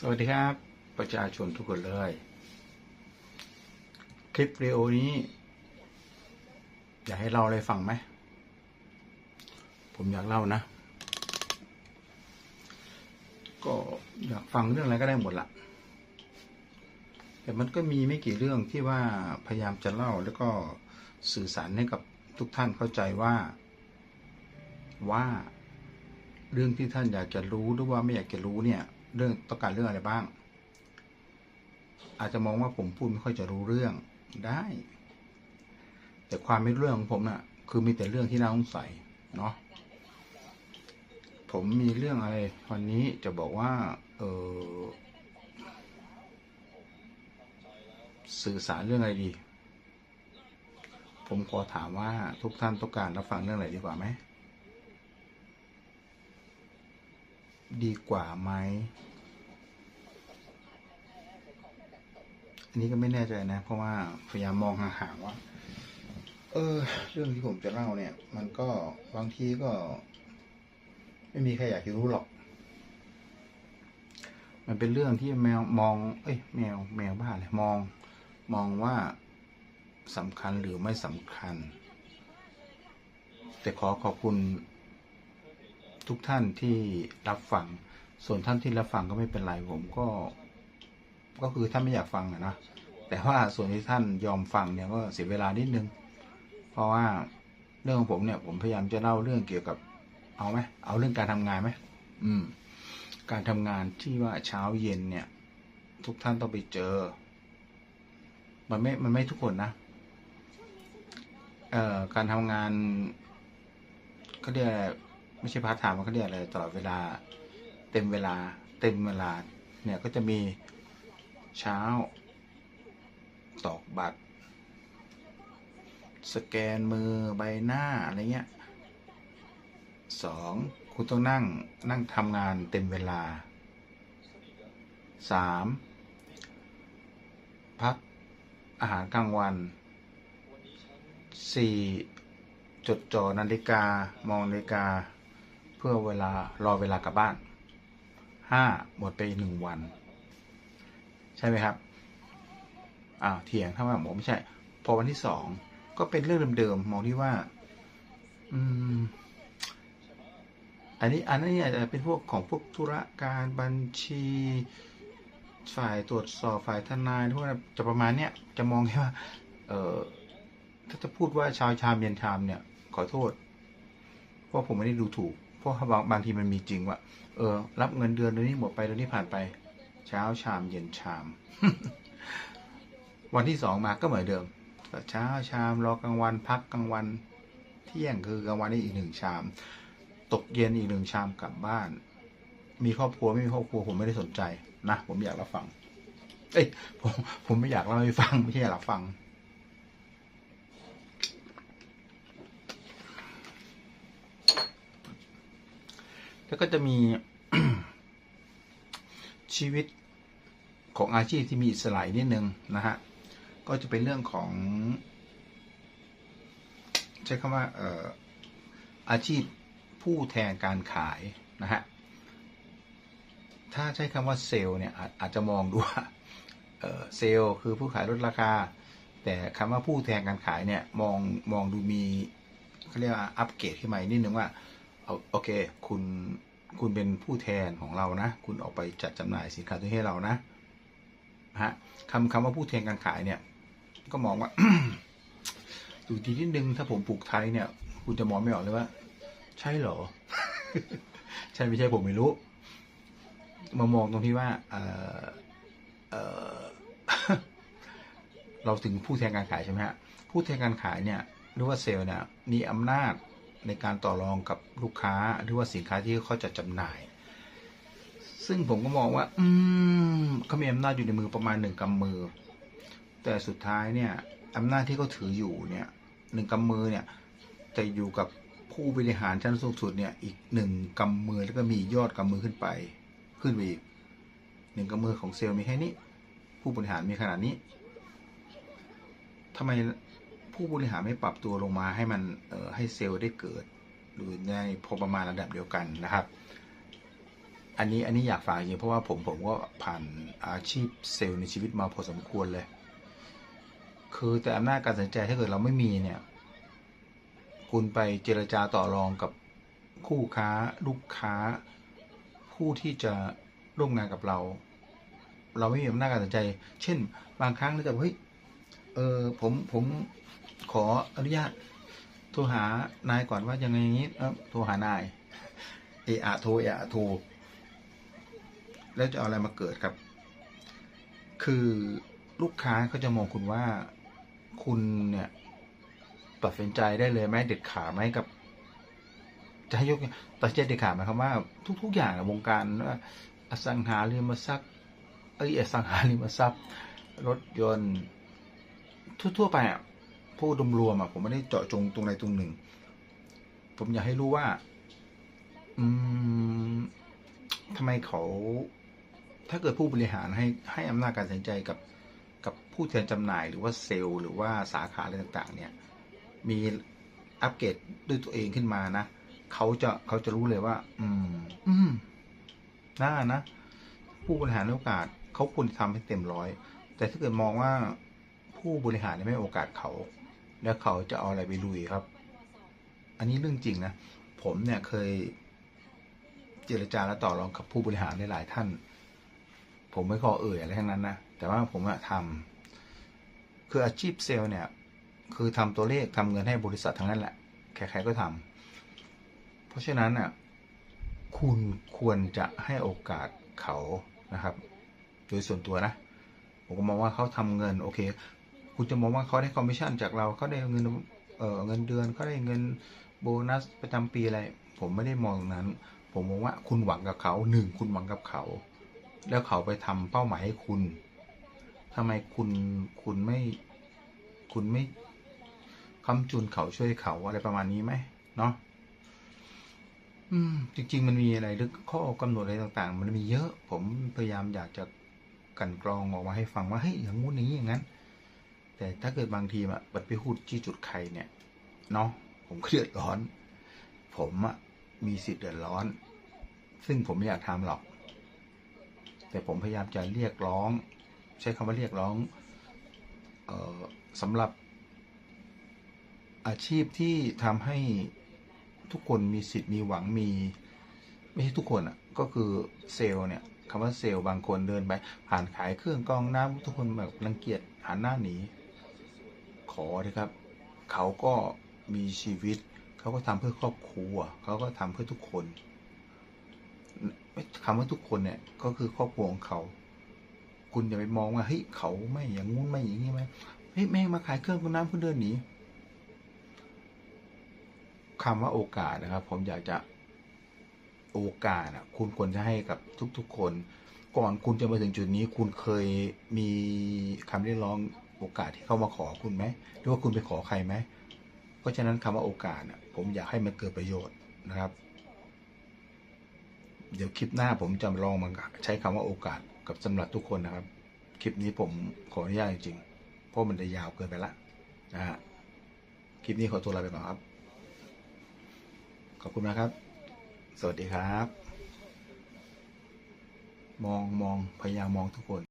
สวัสดีครับ ประชาชนทุกคนเลย คลิปวิดีโอนี้ อยากให้เล่าอะไรฟังไหม ผมอยากเล่านะ ก็อยากฟังเรื่องอะไรก็ได้หมดละแต่มันก็มีไม่กี่เรื่องที่ว่าพยายามจะเล่าแล้วก็สื่อสารให้กับทุกท่านเข้าใจว่า ว่า เรื่องที่ท่านอยากจะรู้หรือว่าไม่อยากจะรู้เนี่ย เรื่องต้องการเรื่องอะไรบ้าง อาจจะมองว่าผมพูดไม่ค่อยจะรู้เรื่องได้ แต่ความไม่รู้เรื่องของผมน่ะ คือมีแต่เรื่องที่น่าสงสัยเนาะผมมีเรื่องอะไรวันนี้จะบอกว่า เออสื่อสารเรื่องอะไรดี ผมขอถามว่าทุกท่านต้องการรับฟังเรื่องอะไรดีกว่าไหม ดีกว่าไหม อันนี้ก็ไม่แน่ใจนะ เพราะว่าพยายามมองห่างๆว่า เออ เรื่องที่ผมจะเล่าเนี่ย มันก็บางทีก็ ไม่มีใครอยากจะรู้หรอก มันเป็นเรื่องที่แมวมอง เอ้ย แมวแมวบ้าเลยมอง มองว่าสำคัญหรือไม่สำคัญ แต่ขอขอบคุณ ทุกท่านที่รับฟัง ส่วนท่านที่รับฟังก็ไม่เป็นไรผมก็ ก็คือท่านไม่อยากฟังนะแต่ว่าส่วนที่ท่านยอมฟังเนี่ยก็เสียเวลานิดนึง เพราะว่าเรื่องของผมเนี่ยผมพยายามจะเล่าเรื่องเกี่ยวกับเอาไหมเอาเรื่องการทำงานไหมอืม การทำงานที่ว่าเช้าเย็นเนี่ย ทุกท่านต้องไปเจอ มันไม่ มันไม่ทุกคนนะเอ่อการทำงานเขาเรียกอะ ไม่ใช่พาร์ทไทม์มันเขาเรียกอะไรตลอดเวลา เต็มเวลา เต็มเวลา เนี่ยก็จะมีเช้า ตอกบัตร สแกนมือใบหน้าอะไรเงี้ยสองคุณต้องนั่งนั่งทำงานเต็มเวลาสามพักอาหารกลางวันสี่จดจ่อนาฬิกามองนาฬิกา เพื่อเวลารอเวลากลับบ้านห้าหมดไปหนึ่งวัน ใช่ไหมครับอ้าวเถียงถ้าว่าหมไม่ใช่ พอวันที่สองก็เป็นเรื่องเดิมๆมองที่ว่า อืม อันนี้อันนี้อาจจะเป็นพวกของพวกธุรการบัญชีฝ่ายตรวจสอบฝ่ายทนายพวกนั้นจะประมาณเนี้ยจะมองแค่ว่า เออถ้าจะพูดว่าชาวชามเย็นชามเนี่ย ขอโทษ เพราะผมไม่ได้ดูถูก ราะบางบางทีมันมีจริงว่าเออ รับเงินเดือนเดือนนี้หมดไปเดือนนี้ผ่านไป เช้าชามเย็นชาม วันที่สองมาก็เหมือนเดิมเช้าชามรอกลางวันพักกลางวันเที่ยงคือกลางวันนี่อีกหนึ่งชาม ตกเย็นอีกหนึ่งชามกลับบ้าน มีครอบครัวไม่มีครอบครัวผมไม่ได้สนใจนะผมอยากรับฟัง เอ้ยผมผมไม่อยากเล่าให้ฟังไม่ใช่อยากรับฟัง แล้วก็จะมีชีวิตของอาชีพที่มีอิสระนิดนึงนะฮะ ก็จะเป็นเรื่องของ ใช้คำว่าอออาชีพผู้แทนการขายนะฮะ ถ้าใช้คำว่าเซลล์เนี่ยอาจจะมองดูว่าเซลล์คือผู้ขายลดราคา แต่คำว่าผู้แทนการขายเนี่ยมองมองดูมีเขาเรียกว่าอัปเกรดขึ้นมานิดนึงว่า โอเค คุณคุณเป็นผู้แทนของเรานะ คุณออกไปจัดจำหน่ายสินค้าตัวให้เรานะฮะคำคำว่าผู้แทนการขายเนี่ย ก็มองว่าดูทีนิดนึงถ้าผมปลูกไทยเนี่ย คุณจะมองไม่ออกเลยว่า ใช่เหรอ ใช่ไม่ใช่ผมไม่รู้ มามองตรงที่ว่าเออเออเราถึงผู้แทนการขายใช่ไหมฮะผู้แทนการขายเนี่ยหรือว่าเซลล์เนี่ยมีอำนาจ ในการต่อรองกับลูกค้าหรือว่าสินค้าที่เขาจะจำหน่าย ซึ่งผมก็มองว่า อืมเขามีอำนาจอยู่ในมือประมาณหนึ่งกำมือ แต่สุดท้ายเนี่ยอำนาจที่เขาถืออยู่เนี่ยหนึ่งกำมือเนี่ยแต่อยู่กับผู้บริหารชั้นสูงสุดเนี่ยอีกหนึ่งกำมือแล้วก็มียอดกำมือขึ้นไป ขึ้นไปอีกหนึ่งกำมือของเซลล์มีแค่นี้ ผู้บริหารมีขนาดนี้ทำไม ผู้บริหารไม่ปรับตัวลงมาให้มันเอ่อให้เซลล์ได้เกิดหรือในพอประมาณระดับเดียวกันนะครับ อันนี้อันนี้อยากฝากจริงเพราะว่าผมผมก็ผ่านอาชีพเซลล์ในชีวิตมาพอสมควรเลย คือแต่อำนาจการตัดสินใจถ้าเกิดเราไม่มีเนี่ย คุณไปเจรจาต่อรองกับคู่ค้าลูกค้า ผู้ที่จะร่วมงานกับเรา เราไม่มีอำนาจการตัดสินใจ เช่น บางครั้งเราจะเฮ้ย เออผมผมขออนุญาตโทรหานายก่อนว่ายังไงงนี้เออโทรหานาย เออะโทรเออะโทรแล้วจะเอาอะไรมาเกิดครับ คือลูกค้าเขาจะมองคุณว่าคุณเนี่ยตัดสินใจได้เลยไหมเด็ดขาดไหมกับ จะให้ยกตัดใจเด็ดขาดหมายความว่า ทุก ๆ อย่างในวงการว่าอสังหาริมทรัพย์เอ้ยอสังหาริมทรัพย์ รถยนต์ ทั่วๆไปอะผู้ดมรวมอะผมไม่ได้เจาะจงตรงใดตรงหนึ่ง ผมอยากให้รู้ว่า อืมทำไมเขา ถ้าเกิดผู้บริหารให้ให้อำนาจการตัดสินใจกับกับผู้แทนจำหน่ายหรือว่าเซลล์ หรือว่าสาขาอะไรต่าง ๆ เนี่ย มีอัปเกรดด้วยตัวเองขึ้นมานะเขาจะเขาจะรู้เลยว่า อืม อืมน่านะ ผู้บริหารโอกาสเขาควรทำให้เต็มร้อย แต่ถ้าเกิดมองว่า ผู้บริหารไม่ให้โอกาสเขา แล้วเขาจะเอาอะไรไปลุยครับ อันนี้เรื่องจริงนะ ผมเนี่ยเคยเจรจาและต่อรองกับผู้บริหารหลายท่าน ผมไม่ขอเอ่ยอะไรทั้งนั้นนะ แต่ว่าผมทำคืออาชีพเซลล์เนี่ย คือทำตัวเลขทำเงินให้บริษัททั้งนั้นแหละ ใครๆก็ทำเพราะฉะนั้นอะคุณควรจะให้โอกาสเขานะครับ โดยส่วนตัวนะ ผมก็มองว่าเขาทำเงินโอเค คุณจะมองว่าเขาได้คอมมิชชั่นจากเราเขาได้เงินเออเงินเดือนเขาได้เงินโบนัสประจำปีอะไร ผมไม่ได้มองตรงนั้น ผมมองว่าคุณหวังกับเขาหนึ่งคุณหวังกับเขา แล้วเขาไปทำเป้าหมายให้คุณทำไมคุณคุณไม่คุณไม่คำจุนเขาช่วยเขาอะไรประมาณนี้ไหมเนาะอืม จริง ๆ มันมีอะไรหรือข้อกำหนดอะไรต่าง ๆ มันมีเยอะ ผมพยายามอยากจะกันกรองออกมาให้ฟังว่าเฮ้ยอย่างงู้นอย่างนี้อย่างนั้น แต่ถ้าเกิดบางทีอะบัดไปพูดจี้จุดใครเนี่ยเนาะผมก็เดือดร้อน ผมอะมีสิทธิ์เดือดร้อน ซึ่งผมไม่อยากทำหรอก แต่ผมพยายามจะเรียกร้อง ใช้คำว่าเรียกร้องเออสำหรับ อาชีพที่ทำให้ทุกคนมีสิทธิ์มีหวังมี ไม่ใช่ทุกคนอะ ก็คือเซลล์เนี่ยคำว่าเซลล์บางคนเดินไปผ่านขายเครื่องกองน้ำทุกคนแบบรังเกียจหันหน้าหนี ขอนะครับ เขาก็มีชีวิต เขาก็ทำเพื่อครอบครัว เขาก็ทำเพื่อทุกคนไม่คำว่าทุกคนเนี่ยก็คือครอบครัวของเขา คุณอย่าไปมองว่าเฮ้ยเขาไม่อย่างงู้นไม่อย่างนี้ไหมเฮ้ยแม่งมาขายเครื่องกรองน้ำเพื่อเดินหนีคำว่าโอกาสนะครับ ผมอยากจะโอกาสอะ คุณควรจะให้กับทุก ๆ คน ก่อนคุณจะมาถึงจุดนี้ คุณเคยมีคำเรียกร้อง โอกาสที่เขามาขอคุณไหมหรือว่าคุณไปขอใครไหมเพราะฉะนั้นคำว่าโอกาสผมอยากให้มันเกิดประโยชน์นะครับ เดี๋ยวคลิปหน้าผมจะลองมาใช้คำว่าโอกาสกับสำหรับทุกคนนะครับ คลิปนี้ผมขออนุญาตจริงๆเพราะมันจะยาวเกินไปละนะฮะคลิปนี้ขอตัวลาไปก่อนครับ ขอบคุณนะครับ สวัสดีครับ มองมองพยายามมองทุกคน